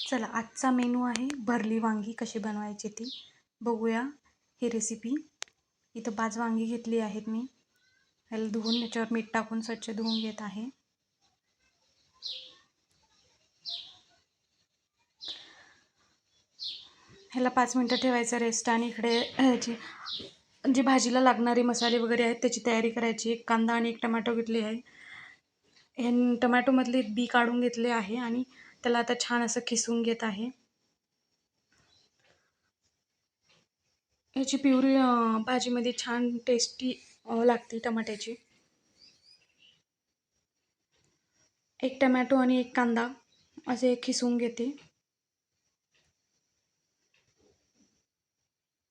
चला आजचा मेनू आहे भरली वांगी कशी बनवायची ती. बघूया ही रेसिपी इथं पाच वांगी घेतली आहेत मी. ह्याला धुवून याच्यावर मीठ टाकून स्वच्छ धुवून घेत आहे. ह्याला पाच मिनटं ठेवायचं रेस्ट आणि इकडे ह्याची जी भाजीला लागणारे मसाले वगैरे आहेत त्याची तयारी करायची. एक कांदा आणि एक टमॅटो घेतली आहे. हे टमॅटोमधले बी काढून घेतले आहे आणि त्याला आता छान असं खिसून घेत आहे. ह्याची प्युरी भाजीमध्ये छान टेस्टी लागते टमाट्याची. एक टमॅटो आणि एक कांदा असे खिसून घेते.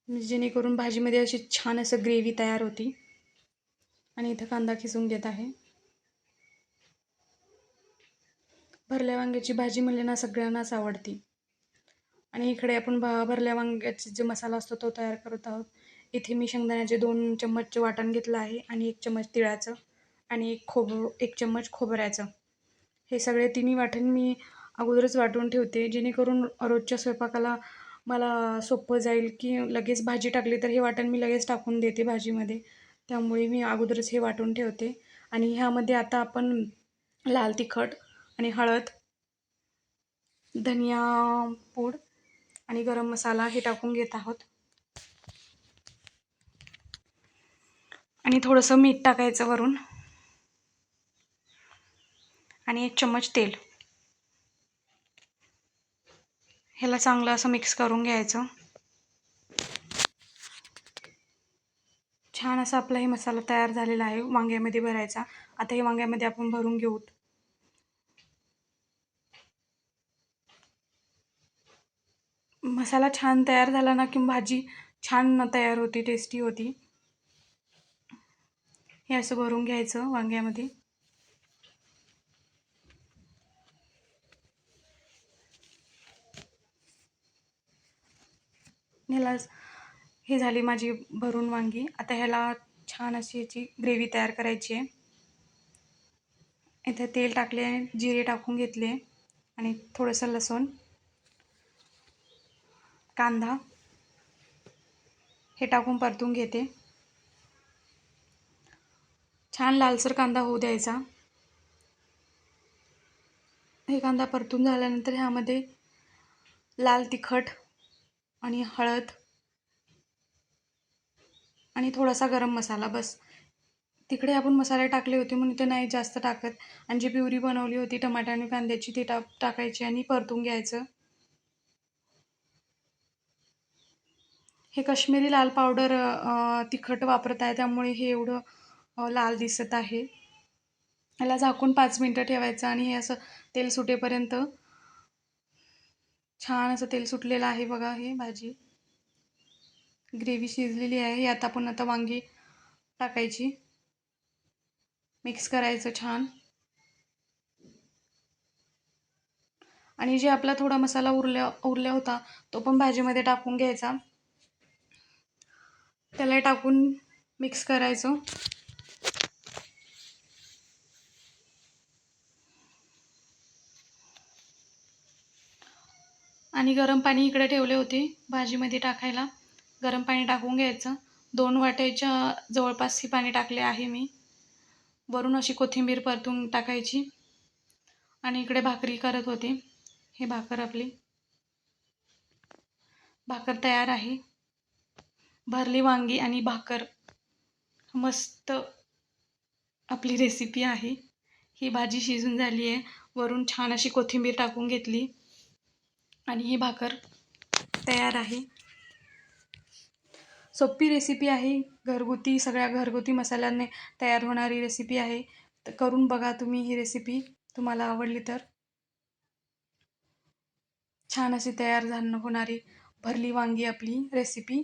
म्हणजे जेणेकरून भाजीमध्ये अशी छान असं ग्रेव्ही तयार होती. आणि इथं कांदा खिसून घेत आहे. भरल्या वांग्याची भाजी म्हणले ना सगळ्यांनाच आवडती. आणि इकडे आपण भा भरल्या वांग्याचा जो मसाला असतो तो तयार करत आहोत. इथे मी शेंगदाण्याचे दोन चम्मचचे वाटण घेतलं आहे आणि एक चम्मच तिळाचं आणि एक खोब एक चम्मच खोबऱ्याचं. हे सगळे तिन्ही वाटण मी अगोदरच वाटून ठेवते जेणेकरून रोजच्या स्वयंपाकाला मला सोपं जाईल की लगेच भाजी टाकली तर हे वाटण मी लगेच टाकून देते भाजीमध्ये. त्यामुळे मी अगोदरच हे वाटून ठेवते. आणि ह्यामध्ये आता आपण लाल तिखट आणि हळद धनिया पूड आणि गरम मसाला हे टाकून घेत आहोत. आणि थोडंसं मीठ टाकायचं वरून. आणि एक चम्मच तेल. ह्याला चांगलं असं मिक्स करून घ्यायचं. छान असा आपला हे मसाला तयार झालेला आहे वांग्यामध्ये भरायचा. आता हे वांग्यामध्ये आपण भरून घेऊ. मसाला छान तयार झाला ना की भाजी छान तयार होती टेस्टी होती. हे असं भरून घ्यायचं वांग्यामध्ये. ह्याला हे झाली माझी भरून वांगी. आता ह्याला छान अशी याची ग्रेव्ही तयार करायची आहे. इथे तेल टाकले जिरे टाकून घेतले आणि थोडंसं लसूण. कांदा हे टाकून परतून घेते. छान लालसर कांदा होऊ द्यायचा. हे कांदा परतून झाल्यानंतर ह्यामध्ये लाल तिखट आणि हळद आणि थोडासा गरम मसाला बस. तिकडे आपण मसाले टाकले होते म्हणून ते नाही जास्त टाकत. आणि जी प्युरी बनवली होती टमाटा आणि कांद्याची ती टाक टाकायची आणि परतून घ्यायचं. हे कश्मीरी लाल पावडर तिखट वापरत आहे. त्यामुळे हे एवढं लाल दिसत आहे. याला झाकून पाच मिनटं ठेवायचं आणि हे असं तेल सुटेपर्यंत छान असं तेल सुटलेलं आहे बघा हे भाजी. ग्रेव्ही शिजलेली आहे. यात आपण आता वांगी टाकायची. मिक्स करायचं छान. आणि जे आपला थोडा मसाला उरल्या उरल्या होता तो पण भाजीमध्ये टाकून घ्यायचा. त्याला टाकून मिक्स करायचं. आणि गरम पाणी इकडे ठेवले होते भाजीमध्ये टाकायला. गरम पाणी टाकून घ्यायचं. दोन वाट्याच्या जवळपास ही पाणी टाकले आहे मी. वरून अशी कोथिंबीर परतून टाकायची. आणि इकडे भाकरी करत होते. हे भाकर आपली. भाकर तयार आहे. भरली वांगी आणि भाकर. मस्त आपली रेसिपी आहे. ही भाजी शिजून झाली आहे. वरून छान अशी कोथिंबीर टाकून घेतली. आणि ही भाकर तयार आहे. सोपी रेसिपी आहे. घरगुती सगळ्या घरगुती मसाल्यांनी तयार होणारी रेसिपी आहे. तर करून बघा तुम्ही ही रेसिपी तुम्हाला आवडली तर. छान अशी तयार झालं होणारी भरली वांगी आपली रेसिपी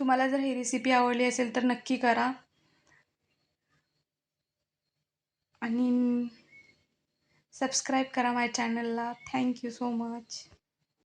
तुम्हाला जर ही रेसिपी आवडली असेल तर नक्की करा. आणि सबस्क्राईब करा माझ्या चॅनलला थँक्यू सो मच